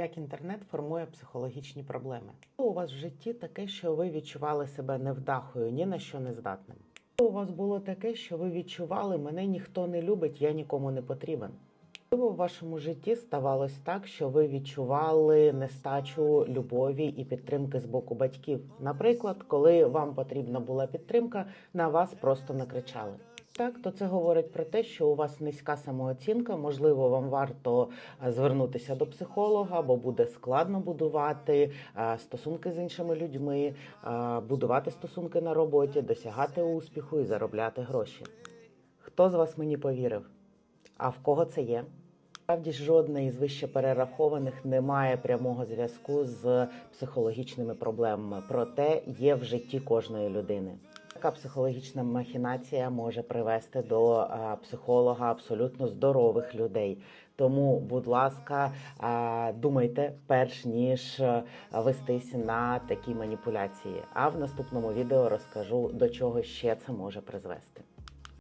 Як інтернет формує психологічні проблеми? Що У вас в житті таке, що ви відчували себе невдахою, ні на що не здатним. Що У вас було таке, що ви відчували, мене ніхто не любить, я нікому не потрібен. Можливо, в вашому житті ставалось так, що ви відчували нестачу любові і підтримки з боку батьків. Наприклад, коли вам потрібна була підтримка, на вас просто накричали. Так, то це говорить про те, що у вас низька самооцінка. Можливо, вам варто звернутися до психолога, бо буде складно будувати стосунки з іншими людьми, будувати стосунки на роботі, досягати успіху і заробляти гроші. Хто з вас мені повірив? А в кого це є? Справді жодне із вище перерахованих не має прямого зв'язку з психологічними проблемами, проте є в житті кожної людини. Така психологічна махінація може привести до психолога абсолютно здорових людей. Тому, будь ласка, думайте перш ніж вестись на такі маніпуляції. А в наступному відео розкажу до чого ще це може призвести.